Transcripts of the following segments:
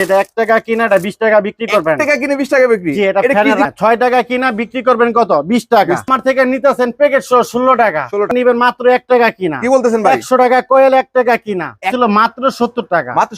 এটা টাকা কিনা এটা বিশ টাকা বিক্রি এক করবেন। টাকা কিনে বিশ টাকা বিক্রি? জি এটা এটা কি ফ্যানের জিনিস? ছয় টাকা কিনা বিক্রি করবেন কত? বিশ টাকা। 20 থেকে নিতেছেন প্যাকেট ষোলো 16 টাকা। নিবেন মাত্র এক টাকা কিনা। কি বলতেছেন ভাই? টাকা কোয়েল এক টাকা কিনা। ছিল মাত্র সত্তর টাকা। মাত্র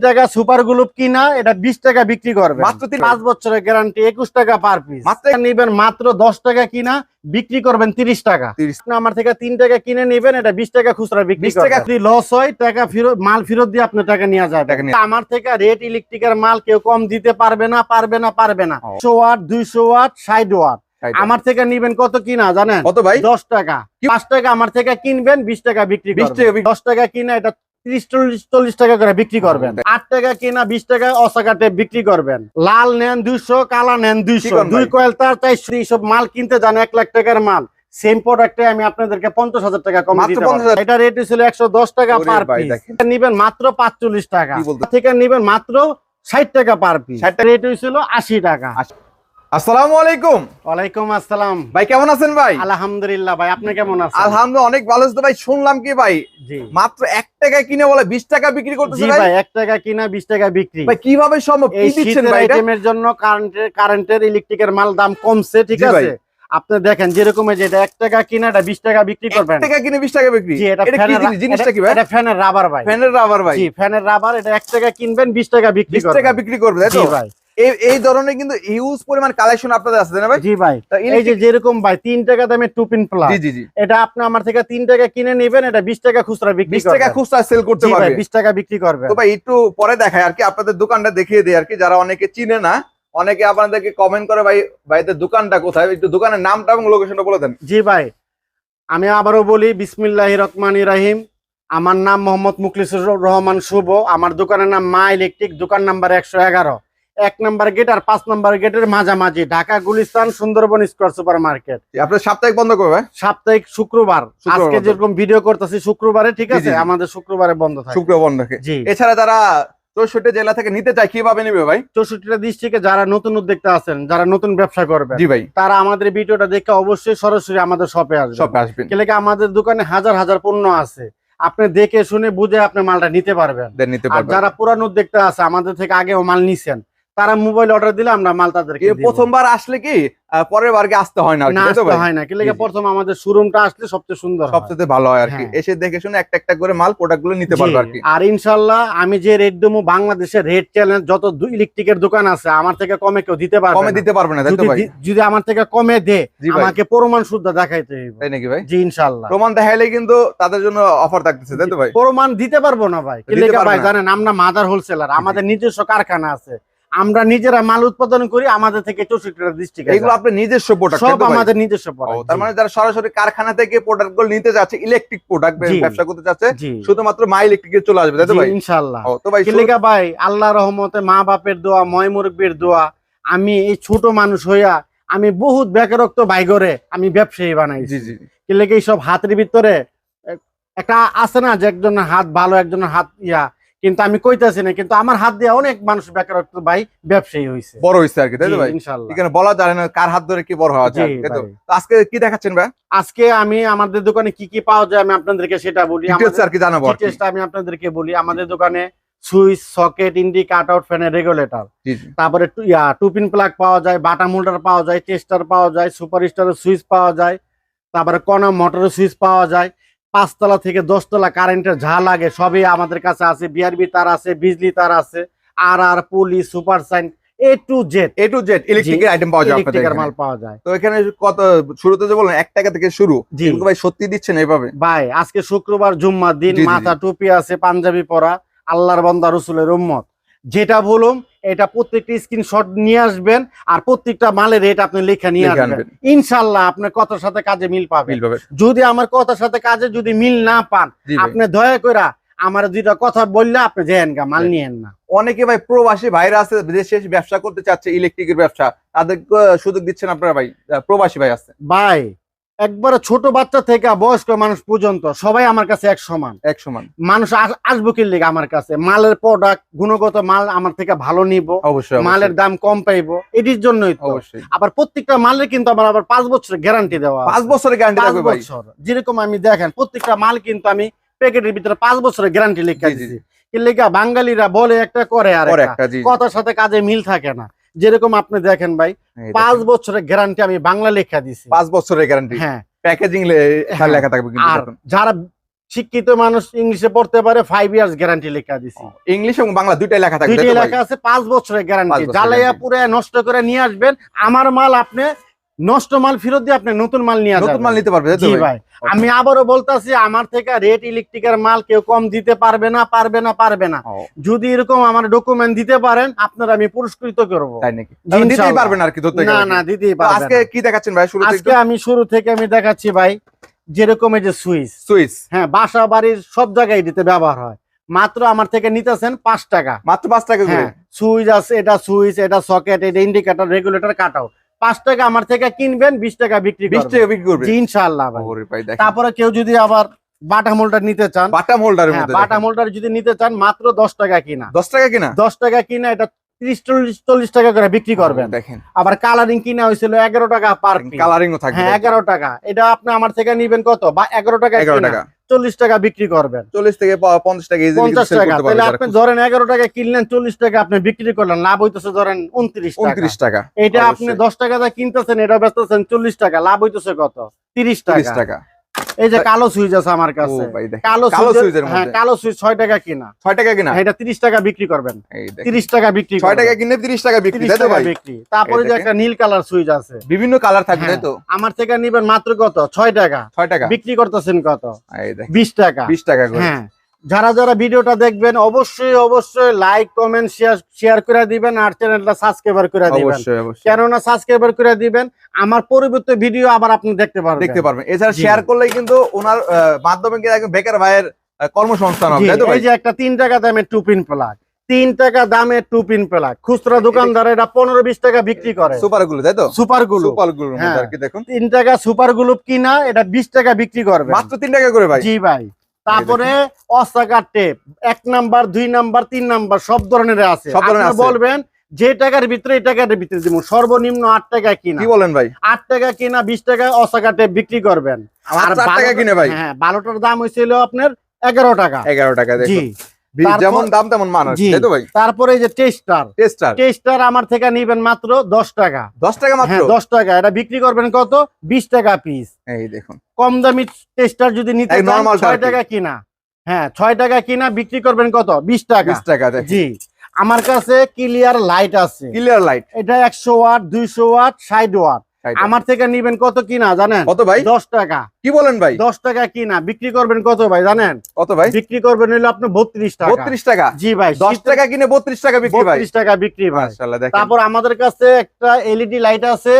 টাকা সুপার গ্লুপ কিনা এটা বিশ টাকা বিক্রি করবে মাত্র তিন- পাঁচ বছরের গ্যারান্টি একুশ টাকা পার পিস মাত্র নিবেন মাত্র দশ টাকা কিনা বিক্রি করবেন তিরিশ টাকা। আমার থেকে তিন টাকা কিনে নিবেন এটা বিশ টাকা খুচরা বিক্রি টাকা। লস হয় টাকা ফেরত মাল ফেরত দিয়ে আপনার টাকা নিয়ে- আমার থেকে রেট ইলেকট্রিকের মাল কেউ কম দিতে পারবে না পারবে না পারবে না। একশো ওয়াট দুইশো ওয়াট ষাট ওয়াট। আমার থেকে নিবেন কত কিনা জানেন? কত ভাই? দশ টাকা। পাঁচ টাকা আমার থেকে কিনবেন বিশ টাকা বিক্রি 20 টাকা বিক্রি- দশ টাকা কিনা এটা ত্রিশ চল্লিশ চল্লিশ টাকা করে বিক্রি করবেন। আট টাকা কিনা বিশ টাকা অসাকাটে বিক্রি করবেন। লাল নেন দুইশো কালা নেন দুইশো। দুই কয়েল তার চারশো। এইসব মাল কিনতে যান এক লাখ টাকার মাল। সেম প্রোডাক্টে আমি আপনাদেরকে পঞ্চাশ হাজার টাকা কম মাত্র দিতে 50,000 পারব। এটা রেট ছিল একশো দশ টাকা পার। নিবেন মাত্র পাঁচচল্লিশ টাকা। থেকে নিবেন মাত্র ষাট টাকা পার পিস রেট হয়েছিল আশি টাকা। আসসালামু আলাইকুম। ওয়ালাইকুম আসসালাম। ভাই কেমন আছেন ভাই? আলহামদুলিল্লাহ ভাই আপনি কেমন আছেন? আলহামদুলিল্লাহ অনেক ভালো আছে ভাই শুনলাম কি ভাই? মাত্র টাকা কিনে বলে বিশ টাকা বিক্রি করতেছে ভাই? টাকা কিনা বিশ টাকা বিক্রি। ভাই কীভাবে সম্ভব? কি দিচ্ছেন ভাই এটা? আইটেমের জন্য কারেন্টের কারেন্টের ইলেকট্রিকের মাল দাম কমছে ঠিক। আছে? আপনি দেখেন যেরকম এক টাকা কিনা এটা বিশ টাকা বিক্রি করবেন। টাকা কিনে বিশ টাকা বিক্রি? জিনিসটা কি এটা ফ্যানের রাবার ভাই। ফ্যানের রাবার ভাই। ফ্যানের রাবার এটা এক টাকা কিনবেন বিশ টাকা বিক্রি বিশ টাকা বিক্রি করবে তাই জি তো? ভাই। এই এই ধরনের কিন্তু হিউজ পরিমাণ কালেকশন আপনাদের আছে না ভাই? জি ভাই। এই যে যেরকম ভাই তিন টাকা দামে টু পিন প্লাস জি জি জি। এটা আপনি আমার থেকে তিন টাকা কিনে নেবেন এটা বিশ টাকা খুচরা বিক্রি বিশ টাকা খুচরা সেল করতে পারবে। বিশ টাকা বিক্রি করবেন। তো ভাই একটু পরে দেখায় আর কি আপনাদের দোকানটা দেখিয়ে দেয় আর কি যারা অনেকে চিনে না অনেকে আপনাদেরকে কমেন্ট করে ভাই ভাইদের দোকানটা কোথায়? একটু দোকানের নামটা এবং লোকেশনটা বলে দেন। জি ভাই আমি আবারও বলি বিসমিল্লাহ রহমান রাহিম। আমার নাম মোহাম্মদ মুখলিসুর রহমান শুভ। আমার দোকানের নাম মা ইলেকট্রিক দোকান নাম্বার একশো এগারো। এক নাম্বার গেট আর পাঁচ নাম্বার গেটের মাঝামাঝি Dhaka Gulistan Sundarban square super market আপনার সাপ্তাহিক বন্ধ করবে সাপ্তাহিক শুক্রবার। শুক্রবার আজকে যেরকম ভিডিও করতেছি শুক্রবারে ঠিক আছে। আমাদের শুক্রবারে বন্ধ থাকে। শুক্র বন্ধ থাকে। জি। এছাড়া যারা চৌষট্টি জেলা থেকে নিতে চায় কীভাবে নিবে ভাই? চৌষট্টিটা ডিস্ট্রিক্টে যারা নতুন উদ্যোক্তা আছেন যারা নতুন ব্যবসা করবে জি ভাই। তারা আমাদের ভিডিওটা দেখে অবশ্যই সরাসরি আমাদের শপে আসবে সব আসবেন। কেলে কি আমাদের দোকানে হাজার হাজার পণ্য আছে। আপনি দেখে শুনে বুঝে আপনি মালটা নিতে পারবেন। নিতে আর পারবেন। যারা পুরানো উদ্যোক্তা আছে আমাদের থেকে আগেও মাল নিছেন তারা মোবাইল অর্ডার দিলে আমরা মাল তাদেরকে প্রথমবার আসলে কি পরের বারকে আসতে হয় না আসতে হয় না জি, প্রথম আমাদের শোরুমটা আসলে সবচেয়ে সুন্দর। সবচেয়ে ভালো হয় আর কি। হ্যাঁ। এসে দেখে শুনে একটা একটা করে মাল প্রোডাক্টগুলো নিতে পারবে আর কি। আর ইনশাল্লাহ আমি যে রেট দেবো বাংলাদেশের রেট চ্যালেঞ্জ যত ইলেকট্রিকের দোকান আছে আমার থেকে কমে কেউ দিতে পারবে কমে দিতে পারবে না যদি ভাই? যদি আমার থেকে কমে দে আমাকে প্রমাণ শুদ্ধ দেখাইতে হইব। তাই নাকি ভাই? জি ইনশাল্লাহ। প্রমাণ দেখাইলে কিন্তু তাদের জন্য অফার থাকতেছে তাই তো ভাই? প্রমাণ দিতে পারব না ভাই। পারবে ভাই জানেন আমরা মাদার হোলসেলার আমাদের নিজস্ব কারখানা আছে। আমরা নিজেরা মাল উৎপাদন করি আমাদের থেকে চৌষট্টিটা ডিস্ট্রিক্ট এগুলো আপনার নিজস্ব প্রোডাক্ট সব আমাদের নিজস্ব ও, তার মানে যারা সরাসরি কারখানা থেকে প্রোডাক্টগুলো নিতে যাচ্ছে ইলেকট্রিক প্রোডাক্ট ব্যবসা করতে চাচ্ছে শুধুমাত্র মাই ইলেকট্রিকে চলে আসবে তাই তো ভাই? ইনশাল্লাহ তো ভাই শুরু- ভাই আল্লাহ রহমতে মা বাপের দোয়া ময় মুরব্বীর দোয়া আমি এই ছোট মানুষ হইয়া আমি বহুত বেকারত্ব ভাই করে আমি ব্যবসায়ী বানাইছি। জি জি। কিলেকে এইসব হাতের ভিতরে একটা আছে না যে একজনের হাত ভালো একজনের হাত ইয়া কিন্তু আমি কইতাছি না কিন্তু আমার হাত দিয়ে অনেক মানুষ বেকারত্ব ভাই ব্যবসায়ী হয়েছে বড় হইছে আর কি তাই তো ভাই? এখানে বলা যায় না কার হাত ধরে কি বড় হওয়া যায় তাই তো? আজকে কি দেখাচ্ছেন ভাই? আজকে আমি আমাদের দোকানে কি কি পাওয়া যায় আমি আপনাদেরকে সেটা বলি। আর কি জানাব। ডিটেলসটা আমি আপনাদেরকে বলি। আমাদের দোকানে সুইচ সকেট ইন্ডি কাট আউট ফ্যানের রেগুলেটর। তারপরে টুপিন প্লাগ পাওয়া যায় বাটা মোল্ডার পাওয়া যায় টেস্টার পাওয়া যায় সুপার স্টারের সুইচ পাওয়া যায় তারপরে কনা মোটরের সুইচ পাওয়া যায়। পাঁচতলা থেকে দশতলা কারেন্টের ঝা লাগে সবই আমাদের কাছে আছে। বিআরবি তার আছে বিজলি তার আছে আর আর police super sign A to Z A to Z ইলেকট্রিকের আইটেম পাওয়া যায় ইলেকট্রিকের মাল পাওয়া যায়। তো এখানে কত শুরুতে যে বললেন এক টাকা থেকে শুরু। জি। এগুলো ভাই সত্যি দিচ্ছেন এইভাবে? ভাই আজকে শুক্রবার জুম্মার দিন। মাথা টুপি আছে পাঞ্জাবি পরা আল্লাহর বন্দা রসুলের উম্মত। যেটা বলুম এটা প্রত্যেকটা স্ক্রিনশট নিয়ে আসবেন আর প্রত্যেকটা মালের রেট আপনি লেখা নিয়ে আসবেন। ইনশাল্লাহ আপনার কথার সাথে কাজে মিল পাবেন পাবে। যদি আমার কথার সাথে কাজে যদি মিল না পান আপনি দয়া করে আমার দুইটা কথা বললে আপনি যেন গা মাল। নিয়েন না। অনেকে ভাই প্রবাসী ভাইরা আছে দেশে ব্যবসা করতে চাচ্ছে ইলেকট্রিকের ব্যবসা। তাদের সুযোগ দিচ্ছেন আপনারা ভাই? প্রবাসী ভাই আছে। ভাই একবারে ছোট বাচ্চা থেকে বয়স্ক মানুষ পর্যন্ত সবাই আমার কাছে এক সমান। এক সমান। মানুষ আস- আসব কি লেগে আমার কাছে? মালের প্রোডাক্ট গুণগত মাল আমার থেকে ভালো নিব অবশ্যই মালের দাম কম পাইবো এটির জন্যই অবশ্যই। আবার প্রত্যেকটা মালের কিন্তু আমার আবার পাঁচ বছরের গ্যারান্টি দেওয়া পাঁচ বছরের গ্যারান্টি বছর। যেরকম আমি দেখেন প্রত্যেকটা মাল কিন্তু আমি প্যাকেটের ভিতরে পাঁচ বছরের গ্যারান্টি লিখে দিচ্ছি কিন্তু বাঙালিরা বলে একটা করে আর কথার সাথে কাজে মিল থাকে না। যেরকম আপনি দেখেন ভাই পাঁচ বছরের গ্যারান্টি আমি বাংলা লেখা দিছি। পাঁচ বছরের গ্যারান্টি হ্যাঁ। প্যাকেজিং। লেখা থাকবে আর যারা শিক্ষিত মানুষ ইংলিশে পড়তে পারে ফাইভ ইয়ার্স গ্যারান্টি লেখা দিছি। ইংলিশ এবং বাংলা দুইটাই লেখা থাকবে দুইটি তাই তো ভাই? লেখা আছে পাঁচ বছরের গ্যারান্টি জ্বালাইয়া পুরে নষ্ট করে নিয়ে আসবেন আমার মাল আপনি নষ্ট মাল ফেরত দিয়ে আপনি নতুন মাল নিয়ে নতুন মাল নিতে পারবে জি ভাই? ভাই। আমি আবারও বলতাছি আমার থেকে রেট ইলেকট্রিকের মাল কেউ কম দিতে পারবে না পারবে না পারবে না। যদি এরকম আমার ডকুমেন্ট দিতে পারেন আপনার আমি পুরস্কৃত করব। তাই নাকি? দিতেই পারবেন আর কি না না দিতেই তো আজকে কি দেখাচ্ছেন ভাই আজকে আমি শুরু থেকে আমি দেখাচ্ছি ভাই যেরকম এই যে সুইচ। সুইচ। হ্যাঁ বাসা বাড়ির সব জায়গায় দিতে ব্যবহার হয়। মাত্র আমার থেকে নিতেছেন পাঁচ টাকা। মাত্র পাঁচ টাকা হ্যাঁ সুইচ আছে এটা সুইচ এটা সকেট এটা ইন্ডিকেটর রেগুলেটর কাটাও পাঁচ টাকা আমার থেকে কিনবেন বিশ টাকা বিক্রি বিশ টাকা বিক্রি করবেন। ইনশাল্লাহ তারপরে কেউ যদি আবার বাটা মোল্ডার নিতে চান বাটাম হোল্ডারের হ্যাঁ বাটা মোল্ডার যদি নিতে চান মাত্র দশ টাকা কিনা। দশ টাকা কিনা? দশ টাকা কিনা এটা ত্রিশ চল্লিশ চল্লিশ টাকা করে বিক্রি করবেন। দেখেন। আবার কালারিং কিনা হয়েছিল এগারো টাকা পার কালারিং হ্যাঁ এগারো টাকা। এটা আপনি আমার থেকে নিবেন কত? বা এগারো টাকা এগারো টাকা। চল্লিশ টাকা বিক্রি করবেন। চল্লিশ থেকে পঞ্চাশ টাকা পঞ্চাশ টাকা। তাহলে আপনি ধরেন এগারো টাকা কিনলেন চল্লিশ টাকা আপনি বিক্রি করলেন লাভ হইতেছে ধরেন উনত্রিশ টাকা। উনত্রিশ টাকা এটা আপনি দশ টাকা কিনতেছেন এটা বেচতেছেন চল্লিশ টাকা লাভ হইতেছে কত? তিরিশ টাকা। এই যে কালো সুইচ আছে আমার কাছে। কালো সুইচের হ্যাঁ কালো সুইচ ছয় টাকা কিনা। ছয় টাকা কিনা? এটা তিরিশ টাকা বিক্রি করবেন। এই দেখেন। তিরিশ টাকা বিক্রি ছয় টাকা কিনে তিরিশ টাকা বিক্রি তিরিশ তাই তো ভাই? বিক্রি। তারপরে যে একটা নীল কালার সুইচ আছে। বিভিন্ন কালার থাকবে তাই হ্যাঁ, তো? আমার থেকে নিবেন মাত্র কত? ছয় টাকা। ছয় টাকা। বিক্রি করতেছেন কত? এই বিশ টাকা। বিশ টাকা করে। হ্যাঁ যারা যারা ভিডিওটা দেখবেন অবশ্যই অবশ্যই লাইক কমেন্ট শেয়ার শেয়ার করে দিবেন আর চ্যানেলটা সাবস্ক্রাইবার করে দিবেন। অবশ্যই অবশ্যই। কেননা সাবস্ক্রাইবার করে দিবেন আমার পরবর্তী ভিডিও আবার আপনি দেখতে পারবেন। দেখতে পারবেন। এছাড়া শেয়ার করলে কিন্তু ওনার মাধ্যমে কিন্তু বেকার ভাইয়ের কর্মসংস্থান হবে তাই তো এই যে একটা তিন টাকা দামের টুপিন প্লাগ তিন টাকা দামের টুপিন প্লাগ খুচরা দোকানদার এটা পনেরো বিশ টাকা বিক্রি করে। সুপারগুলো তাই তো? সুপারগুলো সুপার হ্যাঁ। আর কি দেখুন? তিন টাকা সুপার গ্লুপ কিনা এটা বিশ টাকা বিক্রি করবে। মাত্র তিন টাকা করে ভাই? জি ভাই। তারপরে অস্ত্রাকার টেপ এক নাম্বার দুই নাম্বার তিন নাম্বার সব ধরনের আছে। সব ধরনের বলবেন যে টাকার ভিতরে এই টাকার ভিতরে দিব সর্বনিম্ন আট টাকা কিনা। কি বলেন ভাই? আট টাকা কিনা বিশ টাকা অস্ত্রাকার টেপ বিক্রি করবেন। আর বারো টাকা কিনে ভাই? হ্যাঁ বারোটার দাম হয়েছিল আপনার এগারো টাকা। এগারো টাকা জি। যেমন দাম তেমন মান আছে, জি। তাই তো ভাই? তারপরে যে টেস্টার টেস্টার। টেস্টার আমার থেকে নিবেন মাত্র দশ টাকা। দশ টাকা মাত্র? হ্যাঁ দশ টাকা। এটা বিক্রি করবেন কত? বিশ টাকা পিস এই দেখুন। কম দামি টেস্টার যদি নিতে চান টাকা কিনা। হ্যাঁ ছয় টাকা কিনা বিক্রি করবেন কত? বিশ টাকা। বিশ টাকা জি। আমার কাছে ক্লিয়ার লাইট আছে। ক্লিয়ার লাইট এটা একশো ওয়াট দুইশো ওয়াট ষাট ওয়াট। আমার থেকে নিবেন কত কিনা জানেন? কত ভাই? দশ টাকা। কি বলেন ভাই? দশ টাকা কিনা। বিক্রি করবেন কত ভাই জানেন? কত ভাই? বিক্রি করবেন আপনি বত্রিশ টাকা। বত্রিশ টাকা? জি ভাই দশ টাকা কিনে বত্রিশ টাকা বিক্রি ভাই? বত্রিশ টাকা বিক্রি ভাই। তারপর আমাদের কাছে একটা এলইডি লাইট আছে।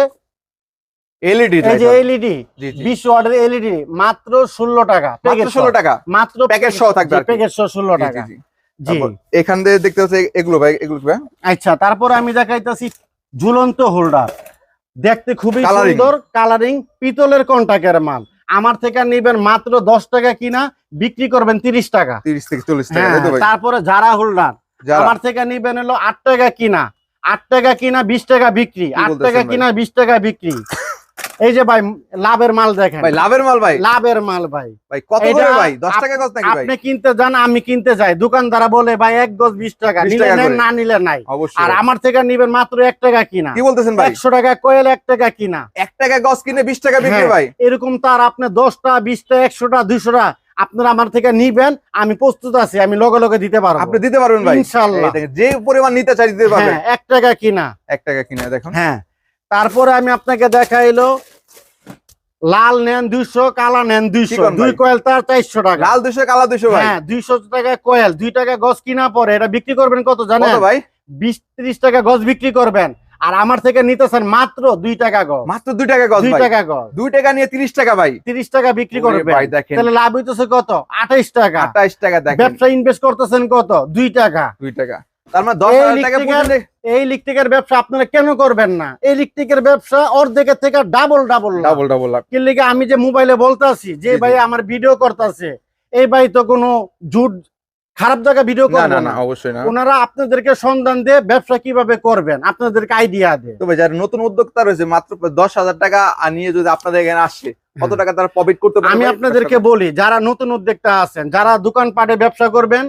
এলইডি এই যে এলইডি জি জি। বিশ ওয়াটের এলইডি মাত্র ষোলো টাকা। মাত্র প্যাকেজ ষোলো টাকা? মাত্র প্যাকেজ সহ থাকবে আর প্যাকেজ সহ ষোলো জি, টাকা। জি, এখান দিয়ে দেখতে হচ্ছে এগুলো ভাই এগুলো ভাই? আচ্ছা তারপর আমি দেখাইতেছি ঝুলন্ত হোল্ডার। দেখতে খুবই সুন্দর কালারিং পিতলের কন্টাকের মাল। আমার থেকে নিবেন মাত্র দশ টাকা কিনা বিক্রি করবেন তিরিশ টাকা। তিরিশ থেকে চল্লিশ টাকা হ্যাঁ, তারপরে যারা হোল্ডার আমার থেকে নিবেন হলো আট টাকা কিনা আট টাকা কিনা বিশ টাকা বিক্রি আট টাকা কিনা বিশ টাকা বিক্রি। এই যে ভাই লাভের মাল দেখেন। ভাই লাভের মাল ভাই? লাভের মাল ভাই। ভাই কত করে ভাই? দশ আপ- টাকা গজ নাকি ভাই? আপনি কিনতে যান আমি কিনতে যাই। দোকানদারা বলে ভাই এক গজ বিশ টাকা 20 নিলে টাকা নেন না নিলে নাই। আর আমার থেকে নিবেন মাত্র এক টাকা কিনা। কি বলতেছেন ভাই? একশো টাকা কোয়েল এক টাকা কিনা। এক টাকা গজ কিনে বিশ টাকা বিক্রি হ্যাঁ, ভাই? এরকম তার আপনি দশটা বিশটা একশোটা দুইশোটা আপনারা আমার থেকে নিবেন আমি প্রস্তুত আছি আমি লগে লগে দিতে পারব। আপনি দিতে পারবেন ভাই। দেখেন, যে পরিমাণ নিতে চাই দিতে পারবেন। হ্যাঁ এক টাকা কিনা। এক টাকা কিনে দেখুন। হ্যাঁ। তারপরে আমি আপনাকে দেখাইলো লাল নেন দুইশো কালা নেন দুইশো। দুই? কয়েল তার চারশো টাকা। লাল দুশো কালা ভাই? হ্যাঁ দুইশো টাকা কয়েল দুই টাকা গছ কিনা পরে এটা বিক্রি করবেন কত জানেন? ভাই? বিশ ত্রিশ টাকা গজ বিক্রি করবেন। আর আমার থেকে নিতেছেন মাত্র দুই টাকা গজ মাত্র দুই টাকা গজ দুই টাকা গজ দুই টাকা নিয়ে তিরিশ টাকা ভাই? তিরিশ টাকা বিক্রি করবে ভাই দেখেন। তাহলে লাভ হইতেছে কত? আঠাইশ টাকা। আঠাইশ টাকা দেখেন। ব্যবসা ইনভেস্ট করতেছেন কত? দুই টাকা। দুই টাকা। তার মানে এই টাকা ইলেকট্রিকের- এই ব্যবসা আপনারা কেন করবেন না? এই ইলেকট্রিকের ব্যবসা অর্ধেকের থেকে ডাবল ডাবল ডাবল ডাবল লাভ। কি লিগে আমি যে মোবাইলে বলতাছি যে। ভাই আমার ভিডিও করতেছে এই ভাই তো কোনো জুট খারাপ জায়গা ভিডিও করবে না না। না অবশ্যই না। ওনারা আপনাদেরকে সন্ধান দিয়ে ব্যবসা কীভাবে করবেন আপনাদেরকে আইডিয়া দেয়। তো ভাই যারা নতুন উদ্যোক্তা রয়েছে মাত্র দশ হাজার টাকা আর নিয়ে যদি আপনাদের এখানে আসে কত টাকা তারা প্রফিট করতে পারবে আমি আপনাদেরকে বলি যারা নতুন উদ্যোক্তা আছেন যারা দোকানপাটে ব্যবসা করবেন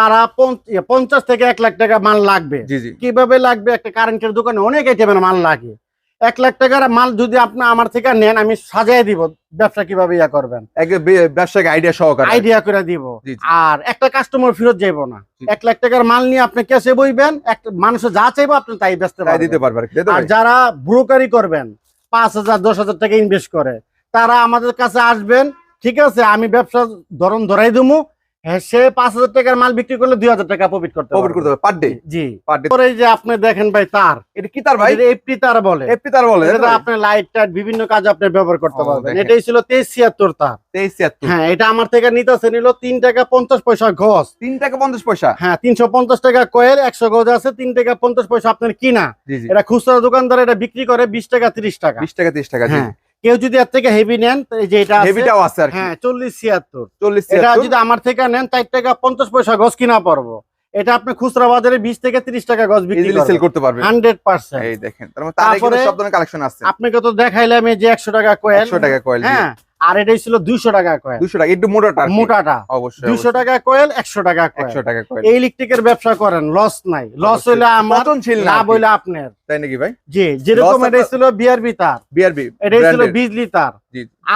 তারা ইয়ে, পঞ্চাশ থেকে এক লাখ টাকা মাল লাগবে। কীভাবে লাগবে? একটা কারেন্টের দোকানে অনেক আইটেমের মাল লাগে। এক লাখ টাকার মাল যদি আপনি আমার থেকে নেন আমি সাজাই দিব। ব্যবসা কীভাবে ইয়া করবেন? এক বে- ব্যবসায়িক আইডিয়া সহকারে। আইডিয়া করে দিব। আর একটা কাস্টমার ফেরত যাইব না। এক লাখ টাকার মাল নিয়ে আপনি ক্যাশে বইবেন একটা মানুষের যা চাইব আপনি তাই ব্যস্ত দিতে পারবে আর? যারা ব্রোকারি করবেন পাঁচ হাজার দশ হাজার টাকা ইনভেস্ট করে তারা আমাদের কাছে আসবেন ঠিক আছে আমি ব্যবসা ধরন ধরাই দেবো হ্যাঁ, সে পাঁচ হাজার টাকার মাল বিক্রি করলে দুই হাজার টাকা প্রফিট করতে প্রফিট করতে পার ডে জি। পার ডে পরে যে আপনি দেখেন ভাই তার এটা কি তার ভাই? এফটি তার বলে। এফপি তার বলে এটা আপনি লাইট টাইট বিভিন্ন কাজে আপনি ব্যবহার করতে পারবেন। এটাই ছিল তেইশ ছিয়াত্তর তার। তেইশ ছিয়াত্তর। হ্যাঁ এটা আমার থেকে নিতেছে নিল তিন টাকা পঞ্চাশ পয়সা গজ তিন টাকা পঞ্চাশ পয়সা? হ্যাঁ তিনশো পঞ্চাশ টাকা কয়েল একশো গজ আছে তিন টাকা পঞ্চাশ পয়সা আপনার কিনা। এটা খুচরা দোকানদার এটা বিক্রি করে বিশ টাকা তিরিশ টাকা। বিশ টাকা তিরিশ টাকা হ্যাঁ কেউ যদি এর থেকে হেভি নেন যে এটা হেভিটাও আছে হ্যাঁ চল্লিশ ছিয়াত্তর। চল্লিশ এটা যদি আমার থেকে নেন চার টাকা পঞ্চাশ পয়সা গছ কিনা পারব। এটা আপনি খুচরা বাজারে বিশ থেকে তিরিশ টাকা গছ বিক্রি সেল করতে পারবেন। হান্ড্রেড পার্সেন্ট এই দেখেন তার মানে তার তারপরে- সব ধরনের কালেকশন আছে। আপনাকে তো দেখাইলাম এই যে একশো টাকা কয়েল একশো টাকা কয়েল হ্যাঁ আর এটাই ছিল দুইশো টাকা কয়েল দুশো টাকা একটু মোটাটা মোটাটা। অবশ্যই দুইশো টাকা কয়েল একশো টাকা একশো টাকা কয়েল এই ইলেকট্রিকের ব্যবসা করেন লস নাই। লস হইলে আমার না লাভ হইলে আপনার। তাই নাকি ভাই? জি যেরকম এটাই ছিল বিআরবি তার। বিআরবি এটাই ছিল বিজলি তার।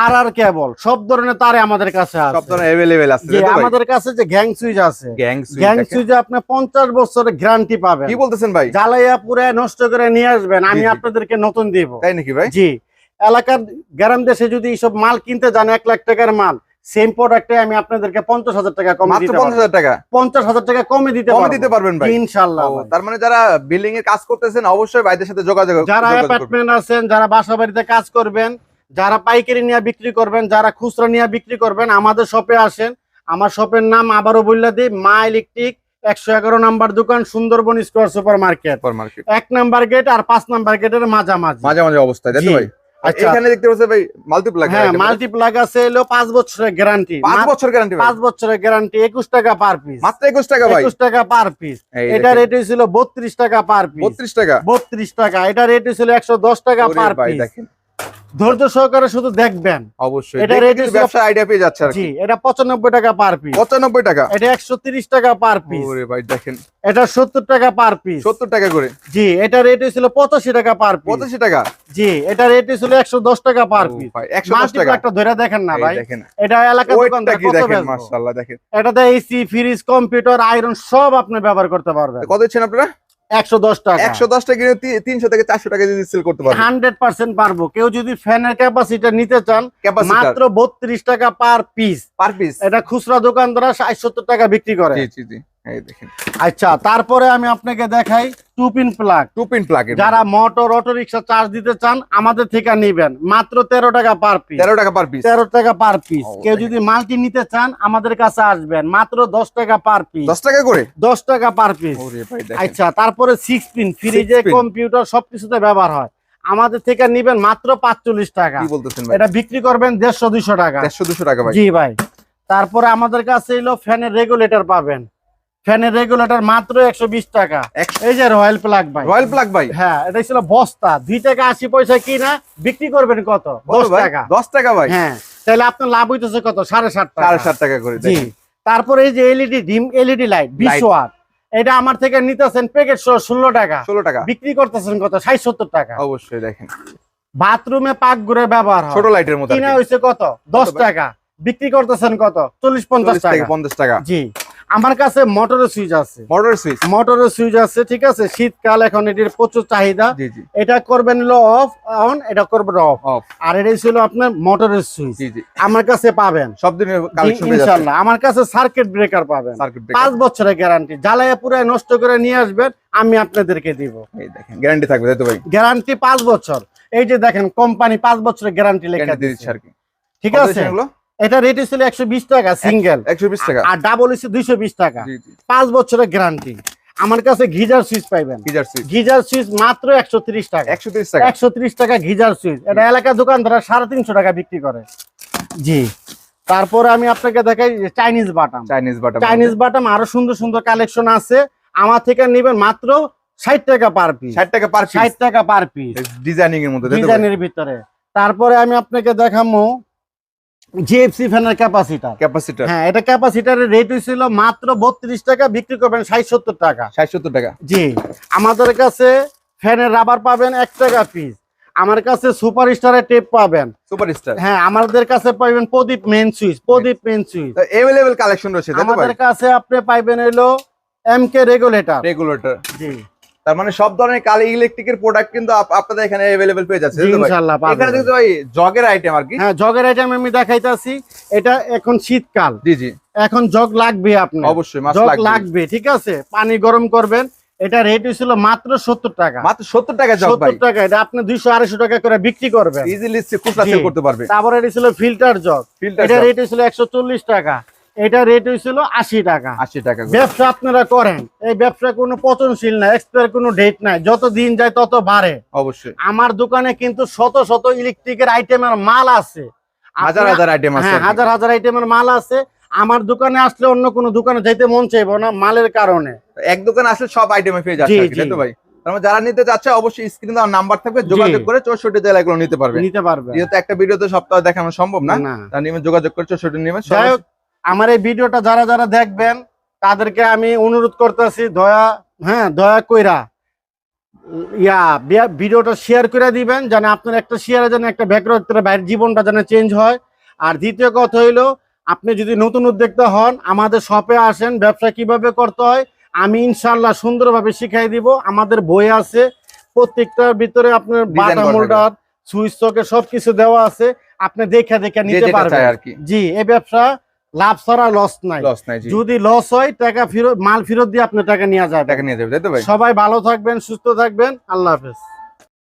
আর আর কেবল সব ধরনের তারে আমাদের কাছে সব ধরনের অ্যাভেলেবেল আছে আমাদের কাছে যে গ্যাং সুইচ আছে। গ্যাং গ্যাং সুইচে আপনি পঞ্চাশ বছরের গ্যারান্টি পাবেন। কি বলতেছেন ভাই? জ্বালাইয়া পুরে নষ্ট করে নিয়ে আসবেন আমি। আপনাদেরকে নতুন দিব। তাই নাকি ভাই? জি। এলাকার গ্রাম দেশে যদি এইসব মাল কিনতে যান এক লাখ টাকার মাল সেম প্রোডাক্টে আমি আপনাদেরকে পঞ্চাশ হাজার টাকা কম মাত্র পঞ্চাশ হাজার টাকা? পঞ্চাশ হাজার টাকা কমে দিতে কমে দিতে পারবেন ভাই। ইনশাল্লাহ তার মানে যারা বিল্ডিং এর কাজ করতেছেন অবশ্যই ভাইদের সাথে যোগাযোগ যারা অ্যাপার্টমেন্ট আছেন যারা বাসা বাড়িতে কাজ করবেন যারা পাইকারি নিয়ে বিক্রি করবেন যারা খুচরা নিয়ে বিক্রি করবেন আমাদের শপে আসেন। আমার শপের নাম আবারও বললে দিই মা ইলেকট্রিক একশো এগারো নাম্বার দোকান সুন্দরবন স্কোয়ার সুপার মার্কেট এক নাম্বার গেট আর পাঁচ নাম্বার গেটের মাঝামাঝি। মাঝে মাঝে অবস্থায়। ভাই? এখানে দেখতে পাচ্ছেন ভাই মাল্টিপ্লাগ হ্যাঁ মাল্টিপ্লাগ আছে হলো পাঁচ বছরের গ্যারান্টি পাঁচ বছর গ্যারান্টি ভাই। পাঁচ বছরের গ্যারান্টি একুশ টাকা পার পিস মাত্র একুশ টাকা ভাই। একুশ টাকা পার পিস এটা রেট হয়েছিল বত্রিশ টাকা পার পিস বত্রিশ টাকা। বত্রিশ টাকা। এটা রেট হয়েছিল একশো দশ টাকা ওরে পার পিস দেখেন। ধৈর্য সহকারে শুধু দেখবেন। অবশ্যই। এটা এটা ব্যবসা আইডিয়া পেয়ে যাচ্ছে জি এটা পঁচানব্বই টাকা পার পিস পঁচানব্বই টাকা? এটা একশো তিরিশ টাকা পার পিস ওরে ভাই দেখেন। এটা সত্তর টাকা পার পিস সত্তর টাকা করে? জি এটা রেট হয়েছিল পঁচাশি টাকা পার পিস পঁচাশি টাকা? জি এটা রেট একশো দশ টাকা পার পিস ভাই একশো দশ টাকা। একটা ধরে দেখেন না ভাই। এটা কত দেখেন? মাশাআল্লাহ দেখেন। এটাতে এসি ফ্রিজ কম্পিউটার আয়রন সব আপনি ব্যবহার করতে পারবেন। কত দিচ্ছেন আপনারা? একশো দশ টাকা। একশো দশ টাকা কিনে তি- তিনশো থেকে চারশো টাকা যদি সেল করতে পারবেন হান্ড্রেড পার্সেন্ট পারব। কেউ যদি ফ্যানের ক্যাপাসিটি নিতে চান মাত্র বত্রিশ টাকা পার পিস পার পিস এটা খুচরা টাকা বিক্রি করে। জি জি জি। এই দেখেন। আচ্ছা তারপরে আমি আপনাকে দেখাই two pin plug. Two pin plug যারা মোটর অটো রিক্সা চার্জ দিতে চান আমাদের থেকে নিবেন। মাত্র তেরো টাকা পার পিস তেরো টাকা পার পিস তেরো টাকা পার পিস কেউ যদি মাল্টি নিতে চান আমাদের কাছে আসবেন। মাত্র দশ টাকা পার পিস দশ টাকা করে? দশ টাকা পার পিস আচ্ছা তারপরে সিক্স পিন ফ্রিজে কম্পিউটার সবকিছুতে ব্যবহার হয়। আমাদের থেকে নিবেন মাত্র পাঁচচল্লিশ টাকা। এটা বিক্রি করবেন দেড়শো দুইশো টাকা। দেড়শো দুশো টাকা জি ভাই। তারপরে আমাদের কাছে এলো ফ্যানের রেগুলেটর পাবেন। ফ্যানের রেগুলেটর মাত্র একশো বিশ টাকা। এই যে রয়্যাল প্লাগ ভাই। রয়্যাল প্লাগ ভাই? হ্যাঁ এটা ছিল বস্তা। দুই টাকা আশি পয়সা কিনা বিক্রি করবেন কত? দশ টাকা। দশ টাকা ভাই? হ্যাঁ তাহলে আপনার লাভ হইতেছে কত? সাড়ে সাত সাড়ে সাত টাকা করে জি। তারপরে এই যে এলইডি ডিম এলইডি লাইট বিশ ওয়াট এটা আমার থেকে নিতেছেন প্যাকেট সহ ষোলো টাকা। ষোলো টাকা। বিক্রি করতেছেন কত? ষাট সত্তর টাকা। অবশ্যই দেখেন। বাথরুমে পাক ঘুরে ব্যবহার ছোট লাইটের মতো কিনা হয়েছে কত? দশ টাকা। বিক্রি করতেছেন কত? চল্লিশ পঞ্চাশ টাকা। পঞ্চাশ টাকা। জি। আমার কাছে মোটরের সুইচ আছে। মোটর সুইচ মোটরের সুইচ আছে ঠিক আছে? শীতকাল এখন এটির প্রচুর চাহিদা। এটা করবেন হলো অফ অন এটা করবেন অফ অফ আর এটাই ছিল আপনার মোটরের সুইচ আমার কাছে পাবেন। সব দিনের ইনশাল্লাহ আমার কাছে সার্কিট ব্রেকার পাবেন। সার্কিট পাঁচ বছরের গ্যারান্টি জ্বালাইয়া পুরাই নষ্ট করে নিয়ে আসবেন আমি আপনাদেরকে দিব। এই দেখেন গ্যারান্টি থাকবে তাই তো ভাই? গ্যারান্টি পাঁচ বছর। এই যে দেখেন কোম্পানি পাঁচ বছরের গ্যারান্টি লেখা গ্যারান্টি দিয়ে দিচ্ছে দিচ্ছে আর কি। ঠিক আছে? এগুলো? এটা রেট ছিল একশো বিশ টাকা সিঙ্গেল একশো বিশ টাকা। আর ডাবল হচ্ছে দুইশো বিশ টাকা। পাঁচ বছরের গ্যারান্টি আমার কাছে ঘিজার সুইচ পাইবেন। Geyser switch. মাত্র একশো ত্রিশ টাকা। একশো টাকা। একশো ত্রিশ টাকা ঘিজার সুইচ। এটা এলাকার দোকানদাররা সাড়ে তিনশো টাকা বিক্রি করে। জি। তারপরে আমি আপনাকে দেখাই চাইনিজ বাটাম। চাইনিজ বাটাম। চাইনিজ বাটাম আরও সুন্দর সুন্দর কালেকশন আছে। আমার থেকে নেবেন মাত্র ষাট টাকা পার পিস ষাট টাকা পার ষাট টাকা পার পিস ডিজাইনিং এর মধ্যে? ডিজাইনের ভিতরে। তারপরে আমি আপনাকে দেখাবো জিএফসি ফ্যানের ক্যাপাসিটার ক্যাপাসিটার হ্যাঁ এটা ক্যাপাসিটারের রেট হয়েছিল মাত্র বত্রিশ টাকা বিক্রি করবেন ষাট সত্তর টাকা। ষাট সত্তর টাকা। জি আমাদের কাছে ফ্যানের রাবার পাবেন এক টাকা পিস আমার কাছে সুপার স্টারের টেপ পাবেন। সুপার স্টার হ্যাঁ আমাদের কাছে পাবেন Pradeep main switch Pradeep main switch available collection রয়েছে আমাদের কাছে আপনি পাইবেন হলো এম কে রেগুলেটর রেগুলেটর জি। তার মানে সব ধরনের কালি ইলেকট্রিকের প্রোডাক্ট কিন্তু আপনাদের এখানে এভেলেবেল পেয়ে যাচ্ছে ইনশাআল্লাহ এখানে দেখতে ভাই জগের আইটেম আর কি। হ্যাঁ জগের আইটেম আমি দেখাইতাছি। এটা এখন শীতকাল। জি জি। এখন জগ লাগবে আপনার। অবশ্যই মাছ জগ লাগবে। ঠিক আছে? পানি গরম করবেন। এটা রেট হয়েছিল মাত্র সত্তর টাকা। মাত্র সত্তর টাকা জগ ভাই। সত্তর টাকা এটা আপনি দুইশো আড়াইশো টাকা করে বিক্রি করবেন। ইজিলি খুচরা। সেল করতে পারবে। তারপরে এটা ছিল ফিল্টার জগ ফিল্টার এটা রেট হয়েছিল একশো চল্লিশ টাকা। এটা রেট হয়েছিল আশি টাকা। আশি টাকা ব্যবসা আপনারা করেন এই ব্যবসা কোনো পচনশীল না এক্সপায়ার কোনো ডেট নাই যত দিন যায় তত বাড়ে। অবশ্যই। আমার দোকানে কিন্তু শত শত ইলেকট্রিকের আইটেমের মাল আছে। হাজার হাজার আইটেম আছে হ্যাঁ হাজার হাজার আইটেমের মাল আছে। আমার দোকানে আসলে অন্য কোনো দোকানে যাইতে মন চাইব না মালের কারণে। এক দোকানে আসলে সব আইটেমে পেয়ে যাচ্ছে তো ভাই? মানে যারা নিতে যাচ্ছে অবশ্যই স্ক্রিনে দেওয়া নাম্বার থাকবে যোগাযোগ করে চৌষট্টি জেলাগুলো নিতে পারবে। নিতে পারবে। যেহেতু একটা ভিডিওতে সপ্তাহে দেখানো সম্ভব না তার নিয়মে যোগাযোগ করে চৌষট্টি নিয়মে আমার এই ভিডিওটা যারা যারা দেখবেন তাদেরকে আমি অনুরোধ করতেছি দয়া হ্যাঁ দয়া কইরা ইয়া ভিডিওটা শেয়ার করে দিবেন যেন আপনার একটা শেয়ারে যেন একটা ব্যাকরক্তের বাইরের জীবনটা যেন চেঞ্জ হয়। আর দ্বিতীয় কথা হইল আপনি যদি নতুন উদ্যোক্তা হন আমাদের শপে আসেন ব্যবসা কীভাবে করতে হয় আমি ইনশাল্লাহ সুন্দরভাবে শিখাই দিব। আমাদের বই আছে প্রত্যেকটার ভিতরে আপনার বাটা মোল্ডার সুইচ সকেট সবকিছু দেওয়া আছে আপনি দেখে দেখে নিতে পারবেন। জি এই ব্যবসা লাভ ছাড়া লস নাই। লস নাই যদি লস হয় টাকা ফেরত মাল ফেরত দিয়ে আপনি টাকা নিয়ে যাবেন। টাকা নিয়ে যাবে তাই তো ভাই? সবাই ভালো থাকবেন সুস্থ থাকবেন। আল্লাহ হাফেজ।